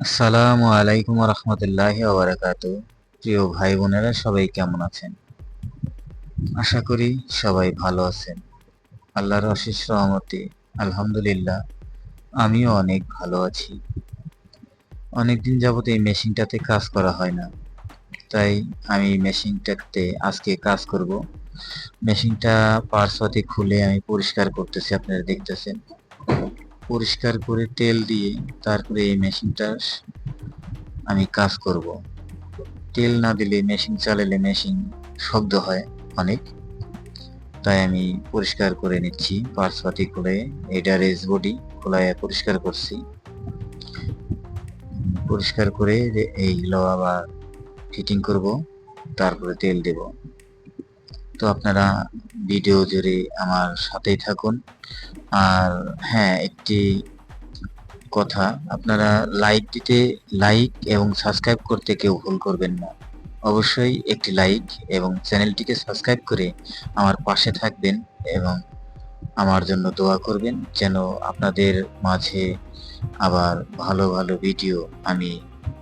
আসসালামু আলাইকুম রহমতুল্লাহ ওবরাকাত প্রিয় ভাই বোনেরা, সবাই কেমন আছেন? আশা করি সবাই ভালো আছেন। আল্লাহর অশেষ রহমতে, আলহামদুলিল্লাহ, আমিও অনেক ভালো আছি। অনেকদিন যাবত এই মেশিনটাতে কাজ করা হয় না। তাই আমি মেশিনটাতে আজকে কাজ করব। মেশিনটা পার্সওয়াতি খুলে আমি পরিষ্কার করতেছি, আপনারা দেখতেছেন। পরিষ্কার করে তেল দিয়ে তারপরে এই মেশিনটা আমি কাজ করব। তেল না দিলে মেশিন চালালে মেশিন শব্দ হয় অনেক। তাই আমি পরিষ্কার করে নিচ্ছি পার্সপাতি খুলে এটা রেস বডি খোলায় পরিষ্কার করছি। পরিষ্কার করে এইগুলো আবার ফিটিং করব, তারপরে তেল দেব। তো আপনারা ভিডিও জুড়ে আমার সাথেই থাকুন। আর হ্যাঁ একটি কথা, আপনারা লাইক দিতে লাইক এবং সাবস্ক্রাইব করতে কেউ ভুল করবেন না। অবশ্যই একটি লাইক এবং চ্যানেলটিকে সাবস্ক্রাইব করে আমার পাশে থাকবেন এবং আমার জন্য দোয়া করবেন যেন আপনাদের মাঝে আবার ভালো ভালো ভিডিও আমি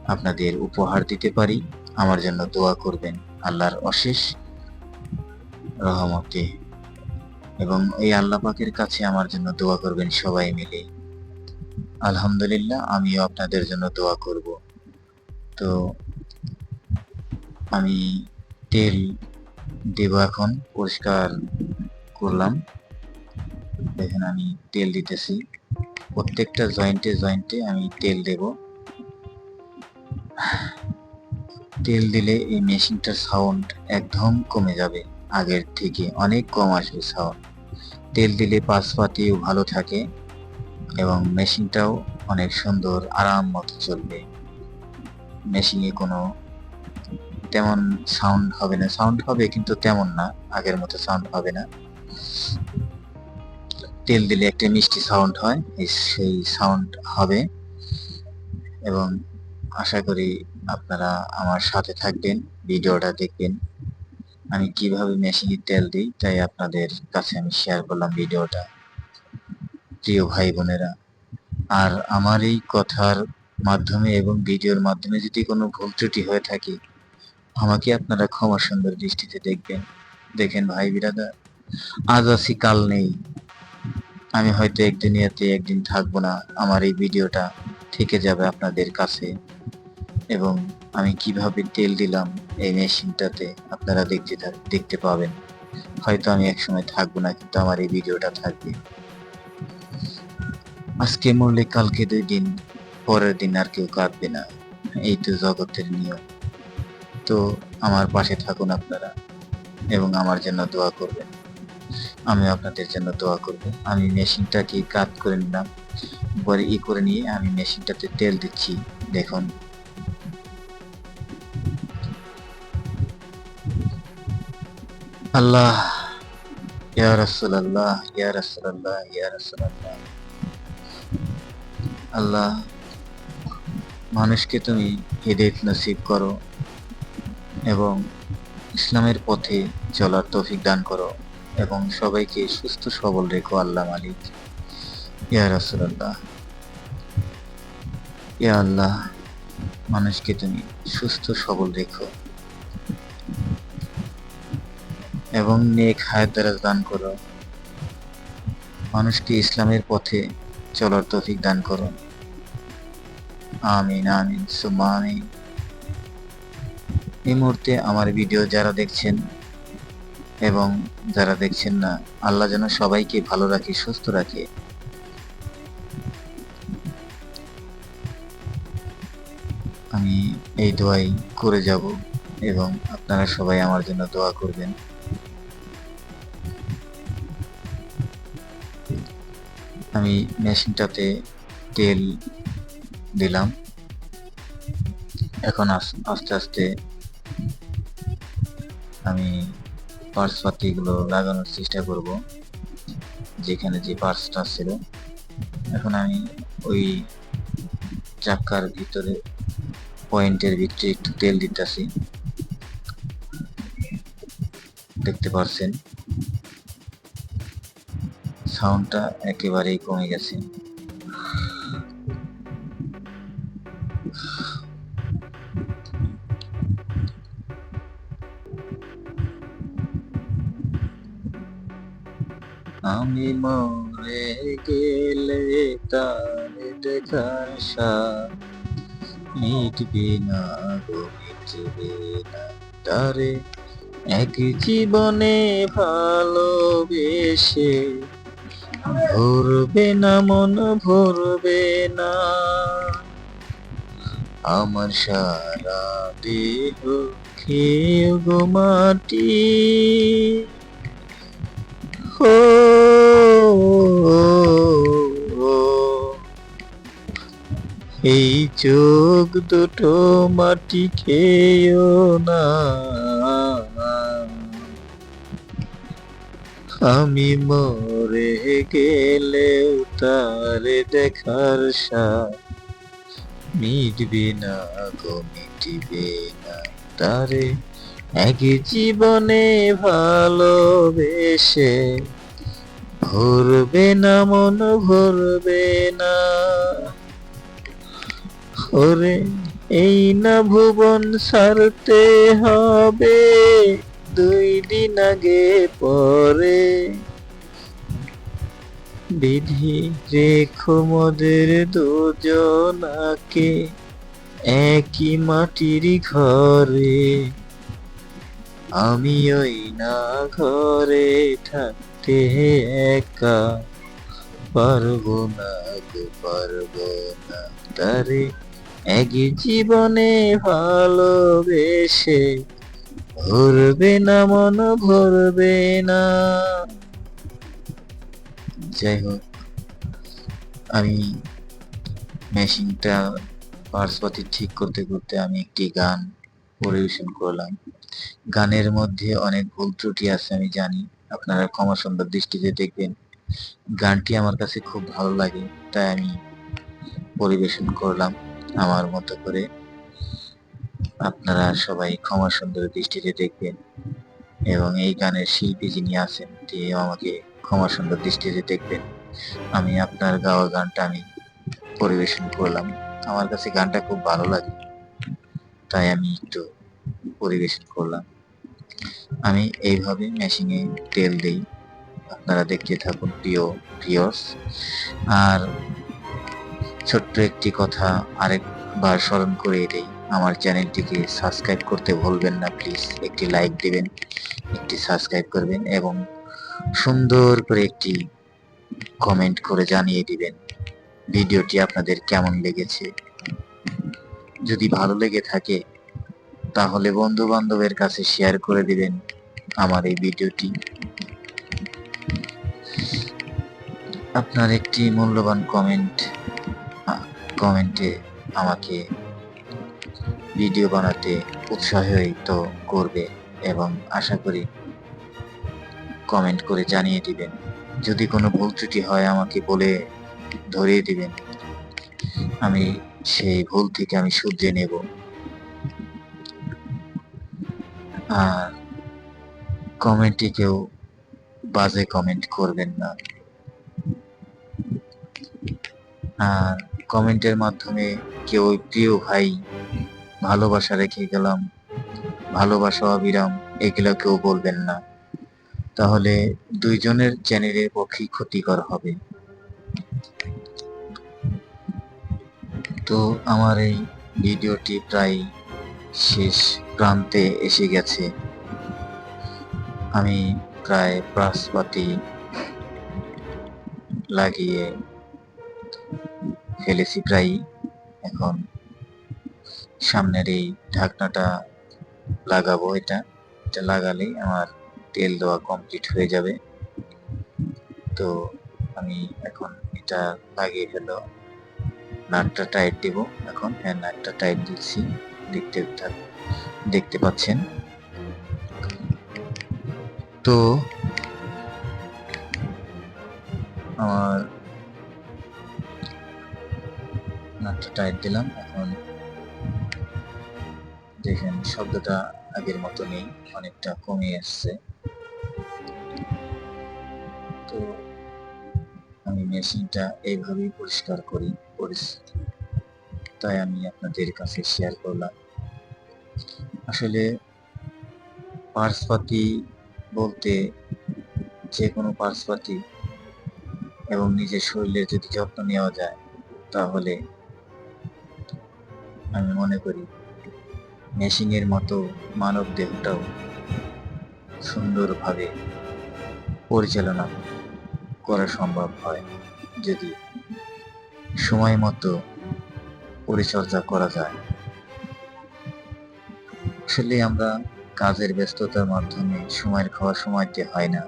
আপনাদের উপহার দিতে পারি। আমার জন্য দোয়া করবেন। আল্লাহর অশেষ রহমতে এবং এই আল্লাহ পাকের কাছে আমার জন্য দোয়া করবেন সবাই মিলে। আলহামদুলিল্লাহ, আমিও আপনাদের জন্য দোয়া করব। তো আমি তেল দেব এখন, পরিষ্কার করলাম। দেখেন আমি তেল দিতেছি। প্রত্যেকটা জয়েন্টে জয়েন্টে আমি তেল দেব। তেল দিলে এই মেশিনটার সাউন্ড একদম কমে যাবে। আগের থেকে অনেক কম আসবে সাউন্ড তেল দিলে পাশপাতিও ভালো থাকে এবং মেশিনটাও অনেক সুন্দর, আরাম মতো চলবে। মেশিনে কোনো তেমন সাউন্ড হবে না। সাউন্ড হবে কিন্তু তেমন না, আগের মতো সাউন্ড হবে না। তেল দিলে একটা মিষ্টি সাউন্ড হয় সেই সাউন্ড হবে। এবং আশা করি আপনারা আমার সাথে থাকবেন, ভিডিওটা দেখবেন। আমি কীভাবে মেশিনে তেল দিই, তাই আপনাদের কাছে আমি শেয়ার করলাম ভিডিওটা। প্রিয় ভাই বোনেরা, আর আমার এই কথার মাধ্যমে এবং ভিডিওর মাধ্যমে যদি কোনো ভুল ত্রুটি হয়ে থাকে, আমাকে আপনারা ক্ষমা সুন্দর দৃষ্টিতে দেখবেন। দেখেন ভাই বিরাদার, আজ আছি, কাল নেই। আমি হয়তো একদিন ইয়াতে একদিন থাকব না, আমার এই ভিডিওটা থেকে যাবে আপনাদের কাছে। এবং আমি কীভাবে তেল দিলাম এই মেশিনটাতে আপনারা দেখতে দেখতে পাবেন। হয়তো আমি একসময় থাকব না, কিন্তু আমার এই ভিডিওটা থাকবে। আজকে মরলে কালকে দুই দিন, পরের দিন আর কেউ কাঁদবে না। এই তো জগতের নিয়ম। তো আমার পাশে থাকুন আপনারা এবং আমার জন্য দোয়া করবেন। আমি আপনাদের জন্য দোয়া করব। আমি মেশিনটাকে কাট করে নিলাম। পরে ই করে নিয়ে আমি মেশিনটাতে তেল দিচ্ছি। দেখুন। আল্লাহ। ইয়া রাসূলুল্লাহ ইয়া রাসূলুল্লাহ ইয়া রাসূলুল্লাহ। আল্লাহ, মানুষকে তুমি হেদায়েত নসিব করো এবং ইসলামের পথে চলার তৌফিক দান করো এবং সবাইকে সুস্থ, সবল রেখো আল্লাহ মালিক। ইয়া রাসূলুল্লাহ। ইয়া আল্লাহ, মানুষকে তুমি সুস্থ, সবল রেখো। এবং নেক হায়াত দ্বারা দান করো। মানুষকে ইসলামের পথে চলার তৌফিক দান করো। আমিন আমিন সুমা আমিন। এই মুহূর্তে আমার ভিডিও যারা দেখছেন এবং যারা দেখছেন না, আল্লাহ যেন সবাইকে ভালো রাখে, সুস্থ রাখে। আমি এই দোয়াই করে যাব এবং আপনারা সবাই আমার জন্য দোয়া করবেন। আমি মেশিনটাতে তেল দিলাম। এখন আস্তে আস্তে আমি পার্স পাতিগুলো লাগানোর চেষ্টা করব, যেখানে যে পার্সটা ছিল। এখন আমি ওই চাক্কার ভিতরে পয়েন্টের ভিতরে একটু তেল দিতেছি। দেখতে পারছেন? সাউন্ডটা একেবারেই কমে গেছে। আমি মরে গেলে তার দেখার মিটবে না গো, মিটবে না তারে। এক জীবনে ভালোবেসে ভরবে না মন ভরবে না। আমার সারা দেহ খেয়ে গো মাটি। ও, এই চোখ দুটো মাটি খেয়েও না। আমি মরে গেলেও তারে দেখার স্বাদ মিটবে না গো, মিটবে না তারে। এক জীবনে ভালোবেসে ভরবে না, মন ভরবে না। এই না ভুবন সারতে হবে। দুই দিন আগে পরে। বিধি রেখো মোদের দুজনাকে, একই মাটির ঘরে। আমি ওই না ঘরে থাকতে একা, পারব না পারব না তারে। এক জীবনে ভালোবেসে ভরবে না, মন ভরবে না। যাই হোক, আমি মেশিনটা পার্সপাতি ঠিক করতে করতে আমি একটি গান পরিবেশন করলাম। গানের মধ্যে অনেক ভুল ত্রুটি আছে, আমি জানি। আপনারা ক্ষমা সুন্দর দৃষ্টিতে দেখবেন। গানটি আমার কাছে খুব ভালো লাগে, তাই আমি পরিবেশন করলাম আমার মতো করে। আপনারা সবাই ক্ষমা সুন্দর দৃষ্টিতে দেখবেন। এবং এই গানের শিল্পী যিনি আছেন তিনি আমাকে ক্ষমা সুন্দর দৃষ্টিতে দেখবেন। আমি আপনার গাওয়া গানটা আমি পরিবেশন করলাম। আমার কাছে গানটা খুব ভালো লাগে, তাই আমি একটু পরিবেশন করলাম। আমি এইভাবে মেশিনে তেল দিই। আপনারা দেখতে থাকুন, প্রিয় প্রিয়স আর ছোট্ট একটি কথা আরেকবার স্মরণ করে দেই। আমার চ্যানেলটিকে সাবস্ক্রাইব করতে ভুলবেন না, প্লিজ। একটি লাইক দিবেন, একটি সাবস্ক্রাইব করবেন এবং সুন্দর করে একটি কমেন্ট করে জানিয়ে দিবেন ভিডিওটি আপনাদের কেমন লেগেছে। যদি ভালো লেগে থাকে, তাহলে বন্ধু বান্ধবের কাছে শেয়ার করে দিবেন আমার এই ভিডিওটি। আপনার একটি মূল্যবান কমেন্ট কমেন্টে আমাকে ভিডিও বানাতে উৎসাহিত করবে এবং আশা করি কমেন্ট করে জানিয়ে দিবেন। যদি কোনো ভুল ত্রুটি হয় আমাকে বলে ধরিয়ে দিবেন। আমি সেই ভুল থেকে আমি শুধরে নেব। আর কমেন্টে কেউ বাজে কমেন্ট করবেন না। আর কমেন্টের মাধ্যমে কেউ প্রিয় ভাই ভালোবাসা রেখে গেলাম, ভালোবাসা অবিরাম, এগুলো কেউ বলবেন না। তাহলে দুইজনের চ্যানেলের পক্ষে ক্ষতিকর হবে। তো আমার এই ভিডিওটি প্রায় শেষ প্রান্তে এসে গেছে। আমি প্রায় প্রাসপাতি লাগিয়ে ফেলেছি প্রায় এখন। সামনের এই ঢাকনাটা লাগাবো এটা। এটা লাগালেই আমার তেল দেওয়া কমপ্লিট হয়ে যাবে। তো আমি এখন এটা লাগিয়ে ফেলো। নাটটা টাইট দিব এখন। হ্যাঁ নাটটা টাইট দিচ্ছি। দেখতে দেখতে পাচ্ছেন? তো আমার নাটটা টাইট দিলাম। এখন দেখেন, শব্দটা আগের মতো নেই, অনেকটা কমে আসছে তো আমি মেশিনটা এইভাবেই পরিষ্কার করি পরিস- তাই আমি আপনাদের কাছে শেয়ার করলাম। আসলে পার্সপাতি বলতে যে কোনো পার্সপাতি এবং নিজের শরীরের যদি যত্ন নেওয়া যায়, তাহলে আমি মনে করি মেশিনের মতো মানব দেহটাও সুন্দরভাবে পরিচালনা করা সম্ভব হয় যদি সময় মতো পরিচর্যা করা যায়। আসলে আমরা কাজের ব্যস্ততার মাধ্যমে সময়ের খাওয়া সময়তে হয় না,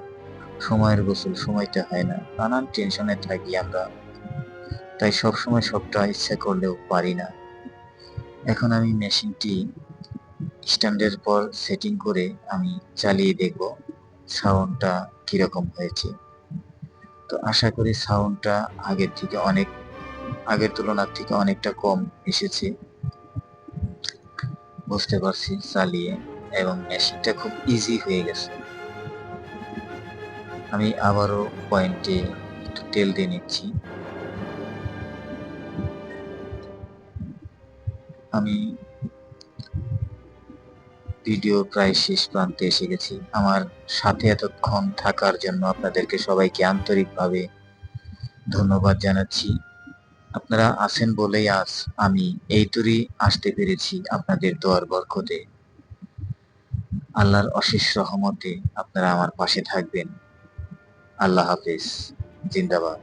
সময়ের গোসল সময়তে হয় না, নানান টেনশনে থাকি আমরা। তাই সবসময় সবটা ইচ্ছা করলেও পারি না। এখন আমি মেশিনটি স্ট্যান্ডের পর সেটিং করে আমি চালিয়ে দেখব সাউন্ডটা কীরকম হয়েছে। তো আশা করি সাউন্ডটা আগের থেকে অনেক, আগের তুলনার থেকে অনেকটা কম এসেছে। বুঝতে পারছি চালিয়ে এবং মেশিনটা খুব ইজি হয়ে গেছে। আমি আবারও পয়েন্টে একটু তেল দিয়ে নিচ্ছি। আমি ভিডিও প্রায় শেষ প্রান্তে এসে গেছি। আমার সাথে এতক্ষণ থাকার জন্য আপনাদেরকে সবাইকে আন্তরিকভাবে ধন্যবাদ জানাচ্ছি। আপনারা আছেন বলেই আজ আমি এই দূরই আসতে পেরেছি আপনাদের দোয়ার বরকতে। আল্লাহর অশেষ রহমতে আপনারা আমার পাশে থাকবেন। আল্লাহ হাফেজ। জিন্দাবাদ।